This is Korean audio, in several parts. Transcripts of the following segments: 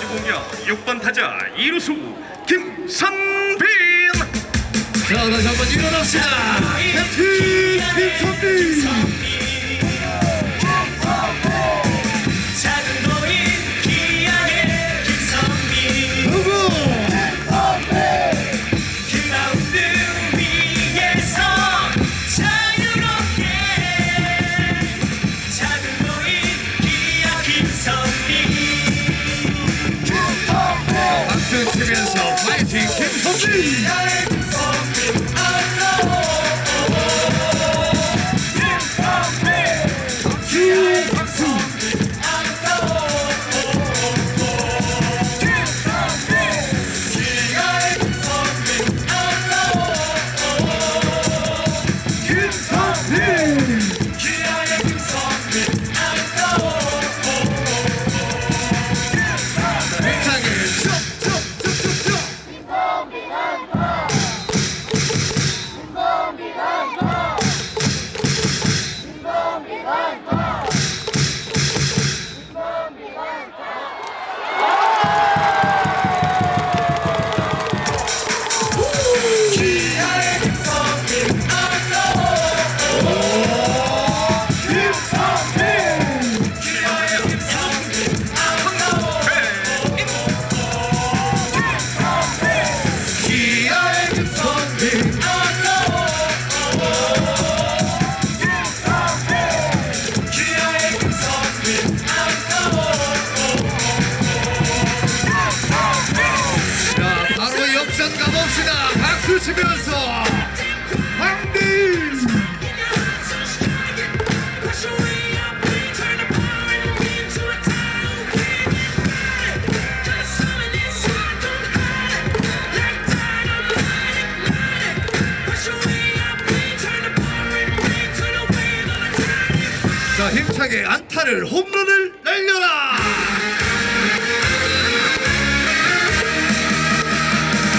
공격 6번 타자 이루수 김선빈. 자 다시 한번 일어납시다. 캡틴 김선빈 파 힘차게 안타를 홈런을 날려라!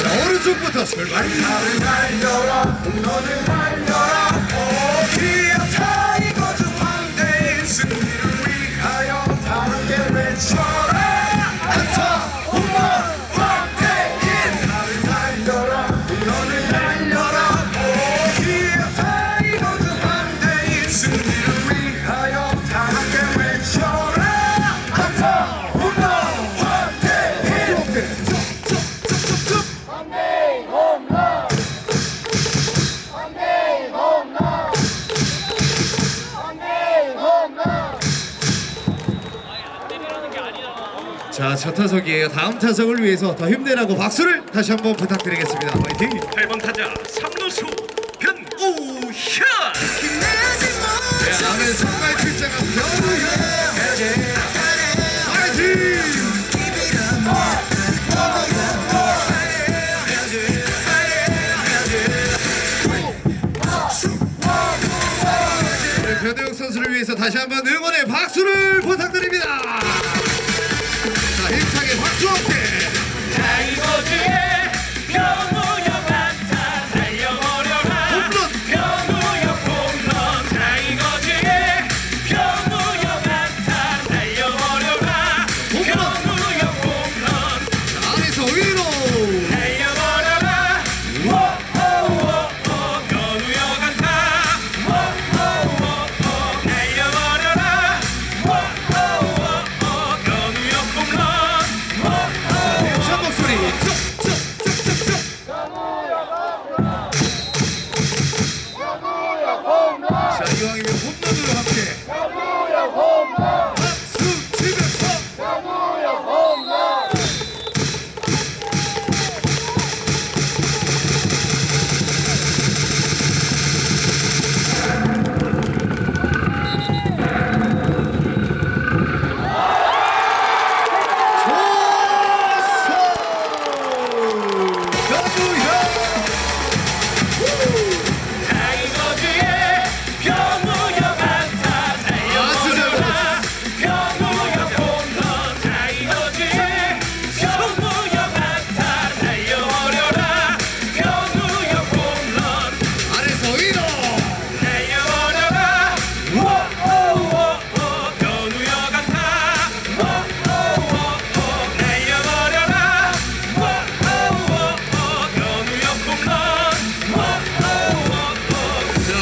자 오른쪽부터 출발 자, 첫 타석이에요. 다음 타석을 위해서 더 힘내라고 박수를 다시 한번 부탁드리겠습니다. 파이팅! 8번 타자 삼루수 변우현 네, 남의 선발 출장한 변우현! 파이팅! 우리 변우혁 선수를 위해서 다시 한번 응원의 박수를 부탁드립니다.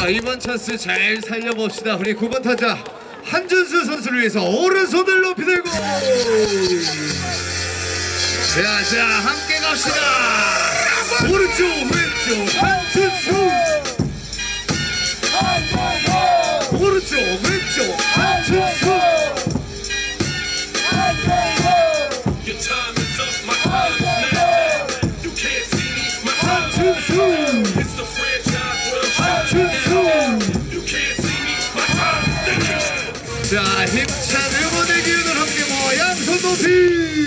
이번 찬스 잘 살려봅시다. 우리 9번 타자 한준수 선수를 위해서 오른손을 높이 들고 자, 자, 함께 갑시다. 오른쪽, 왼쪽, 한준수. 오른쪽, 왼쪽, 한준수. 양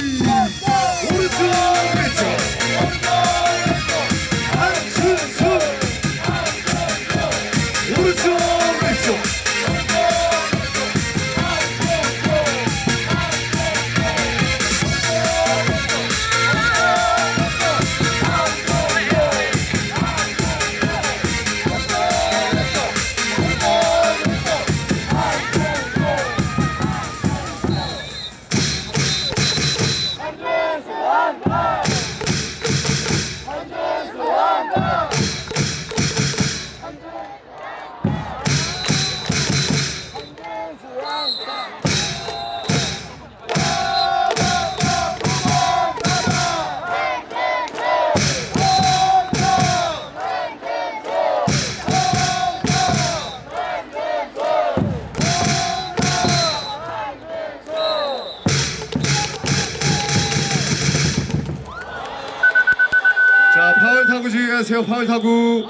주의하세요. 파울 타구.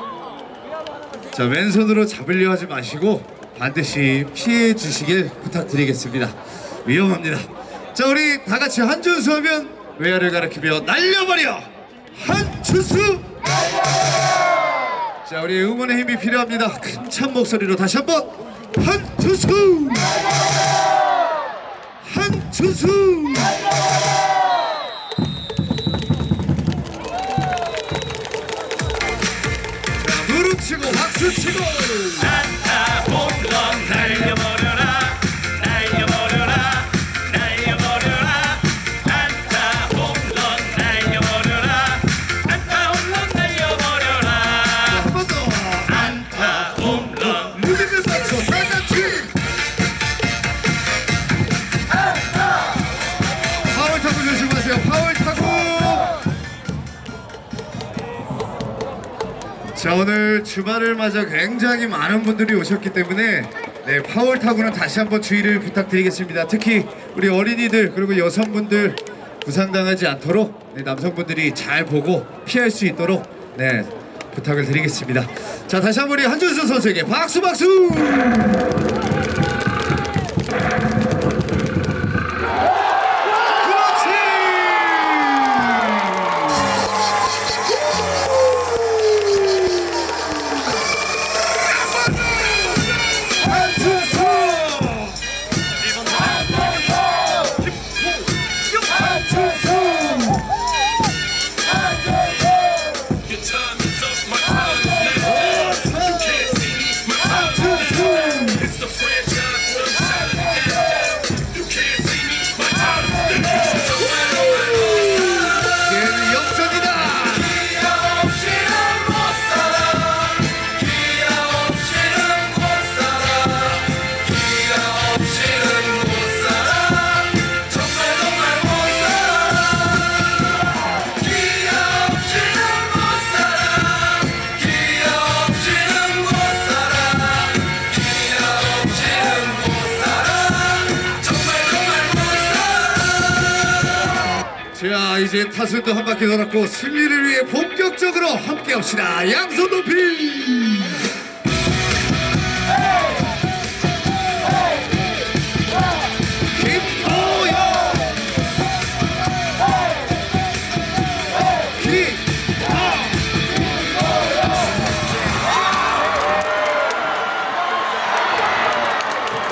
자, 왼손으로 잡으려 하지 마시고 반드시 피해 주시길 부탁드리겠습니다. 위험합니다. 자, 우리 다 같이 한준수 하면 외야를 가리키며 날려버려. 한준수. 자, 우리 응원의 힘이 필요합니다. 큰 찬 목소리로 다시 한번 한준수. 한준수. 오늘 주말을 맞아 굉장히 많은 분들이 오셨기 때문에 네 파울 타고는 다시 한번 주의를 부탁드리겠습니다. 특히 우리 어린이들 그리고 여성분들 부상당하지 않도록 네, 남성분들이 잘 보고 피할 수 있도록 네 부탁을 드리겠습니다. 자 다시 한번 우리 한준수 선수에게 박수 박수 이제 타순도 한 바퀴 돌았고 승리를 위해 본격적으로 함께 합시다. 양손 높이